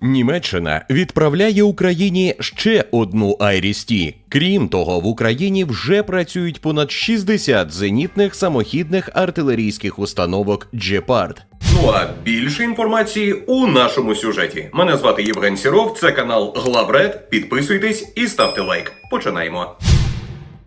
Німеччина відправляє Україні ще одну Айріс-Ті. Крім того, в Україні вже працюють понад 60 зенітних самохідних артилерійських установок Джепард. Ну а більше інформації у нашому сюжеті. Мене звати Євген Сіров. Це канал Главред. Підписуйтесь і ставте лайк. Починаємо.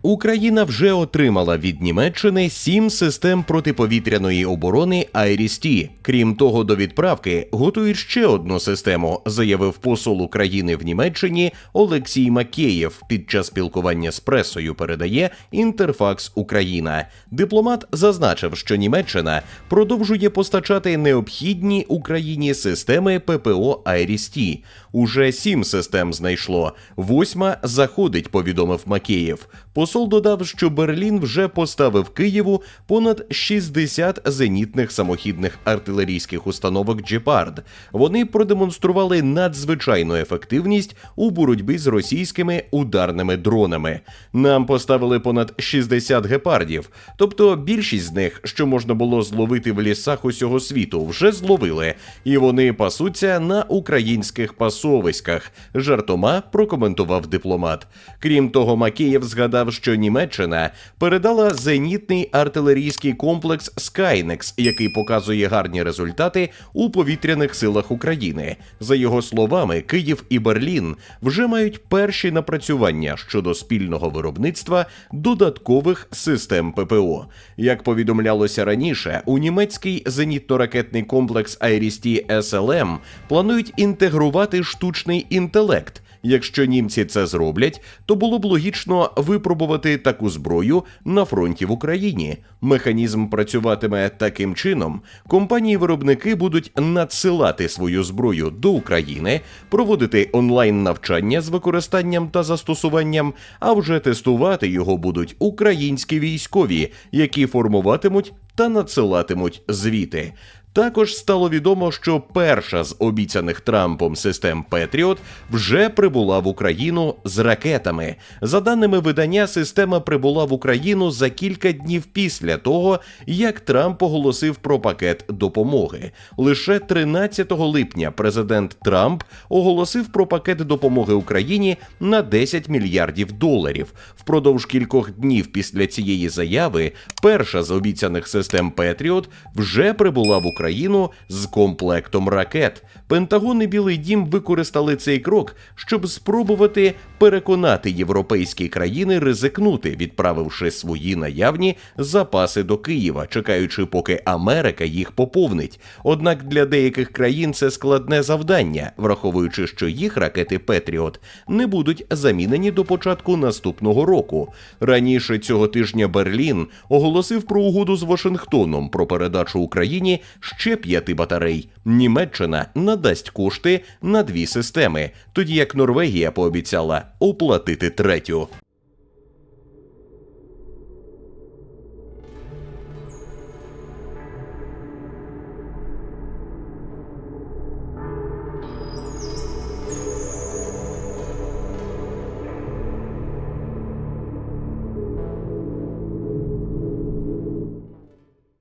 Україна вже отримала від Німеччини сім систем протиповітряної оборони Айріс-Ті. Крім того, до відправки готують ще одну систему, заявив посол України в Німеччині Олексій Макеєв. Під час спілкування з пресою передає Інтерфакс Україна. Дипломат зазначив, що Німеччина продовжує постачати необхідні Україні системи ППО Айріс-Ті. Уже сім систем знайшло. Восьма заходить, повідомив Макеєв. Посол додав, що Берлін вже поставив Києву понад 60 зенітних самохідних артилерійських установок Джепард. Вони продемонстрували надзвичайну ефективність у боротьбі з російськими ударними дронами. Нам поставили понад 60 гепардів, тобто більшість з них, що можна було зловити в лісах усього світу, вже зловили, і вони пасуться на українських пасовиськах. Жартома прокоментував дипломат. Крім того, Макеєв згадав, що Німеччина передала зенітний артилерійський комплекс Скайнекс, який показує гарні результати у повітряних силах України. За його словами, Київ і Берлін вже мають перші напрацювання щодо спільного виробництва додаткових систем ППО. Як повідомлялося раніше, у німецький зенітно-ракетний комплекс Айрісті СЛМ планують інтегрувати штучний інтелект. Якщо німці це зроблять, то було б логічно випробувати таку зброю на фронті в Україні. Механізм працюватиме таким чином: компанії-виробники будуть надсилати свою зброю до України, проводити онлайн навчання з використанням та застосуванням, а вже тестувати його будуть українські військові, які формуватимуть та надсилатимуть звіти. Також стало відомо, що перша з обіцяних Трампом систем Петріот вже прибула в Україну з ракетами. За даними видання, система прибула в Україну за кілька днів після того, як Трамп оголосив про пакет допомоги. Лише 13 липня президент Трамп оголосив про пакет допомоги Україні на 10 мільярдів доларів. Впродовж кількох днів після цієї заяви перша з обіцяних систем Петріот вже прибула в Україну. Україну з комплектом ракет. Пентагон і Білий Дім використали цей крок, щоб спробувати переконати європейські країни ризикнути, відправивши свої наявні запаси до Києва, чекаючи, поки Америка їх поповнить. Однак для деяких країн це складне завдання, враховуючи, що їх ракети Петріот не будуть замінені до початку наступного року. Раніше цього тижня Берлін оголосив про угоду з Вашингтоном про передачу Україні ще п'яти батарей. Німеччина надасть кошти на дві системи, тоді як Норвегія пообіцяла оплатити третю.